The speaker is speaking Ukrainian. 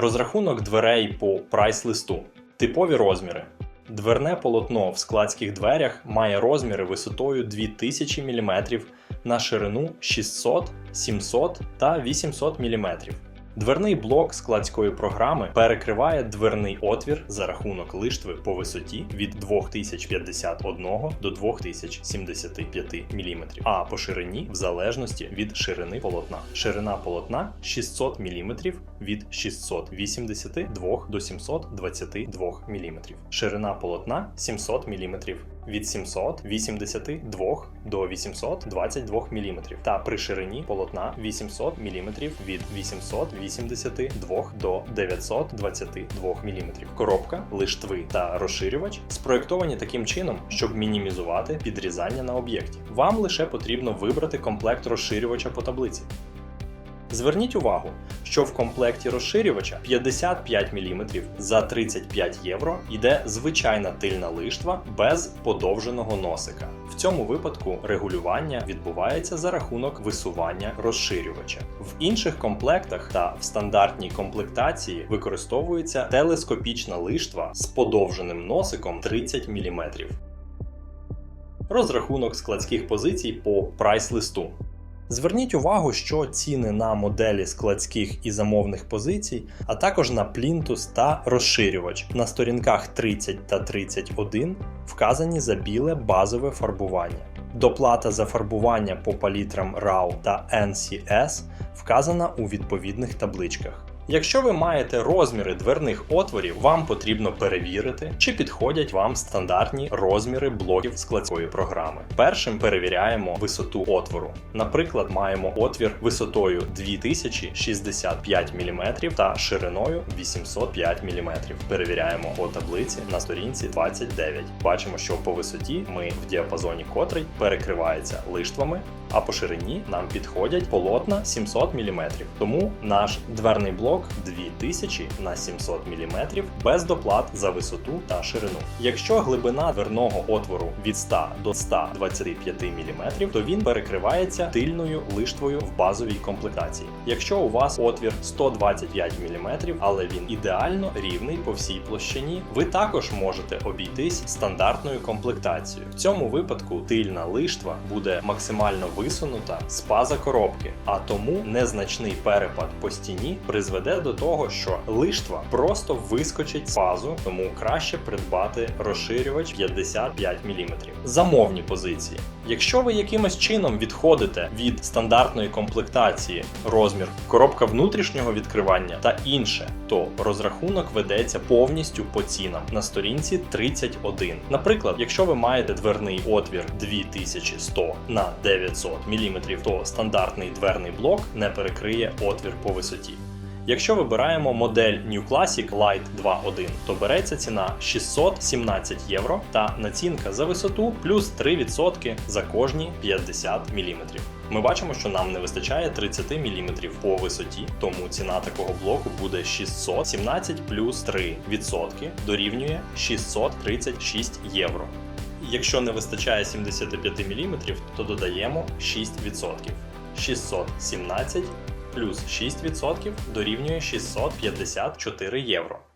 Розрахунок дверей по прайс-листу. Типові розміри. Дверне полотно в складських дверях має розміри висотою 2000 мм на ширину 600, 700 та 800 мм. Дверний блок складської програми перекриває дверний отвір за рахунок лиштви по висоті від 2051 до 2075 мм, а по ширині в залежності від ширини полотна. Ширина полотна 600 мм від 682 до 722 мм. Ширина полотна 700 мм від 782 до 822 мм та при ширині полотна 800 мм від 882 до 922 мм. Коробка, лиштви та розширювач спроєктовані таким чином, щоб мінімізувати підрізання на об'єкті. Вам лише потрібно вибрати комплект розширювача по таблиці. Зверніть увагу, що в комплекті розширювача 55 мм за 35 євро йде звичайна тильна лиштва без подовженого носика. В цьому випадку регулювання відбувається за рахунок висування розширювача. В інших комплектах та в стандартній комплектації використовується телескопічна лиштва з подовженим носиком 30 мм. Розрахунок складських позицій по прайс-листу. Зверніть увагу, що ціни на моделі складських і замовних позицій, а також на плінтус та розширювач на сторінках 30 та 31 вказані за біле базове фарбування. Доплата за фарбування по палітрам RAW та NCS вказана у відповідних табличках. Якщо ви маєте розміри дверних отворів, вам потрібно перевірити, чи підходять вам стандартні розміри блоків складської програми. Першим перевіряємо висоту отвору. Наприклад, маємо отвір висотою 2065 мм та шириною 805 мм. Перевіряємо по таблиці на сторінці 29. Бачимо, що по висоті ми в діапазоні котрий перекривається лиштвами, а по ширині нам підходять полотна 700 мм. Тому наш дверний блок 2000 на 700 мм без доплат за висоту та ширину. Якщо глибина дверного отвору від 100 до 125 мм, то він перекривається тильною лиштвою в базовій комплектації. Якщо у вас отвір 125 мм, але він ідеально рівний по всій площині, ви також можете обійтись стандартною комплектацією. В цьому випадку тильна лиштва буде максимально висунута з паза коробки, а тому незначний перепад по стіні призведе до того, що лиштва просто вискочить з пазу, тому краще придбати розширювач 55 мм. Замовні позиції. Якщо ви якимось чином відходите від стандартної комплектації розмір, коробка внутрішнього відкривання та інше, то розрахунок ведеться повністю по цінам на сторінці 31. Наприклад, якщо ви маєте дверний отвір 2100 на 900 мм, то стандартний дверний блок не перекриє отвір по висоті. Якщо вибираємо модель New Classic Light 2.1, то береться ціна 617 євро та націнка за висоту плюс 3% за кожні 50 мм. Ми бачимо, що нам не вистачає 30 мм по висоті, тому ціна такого блоку буде 617 плюс 3% дорівнює 636 євро. Якщо не вистачає 75 мм, то додаємо 6%. 617 плюс 6% дорівнює 654 євро.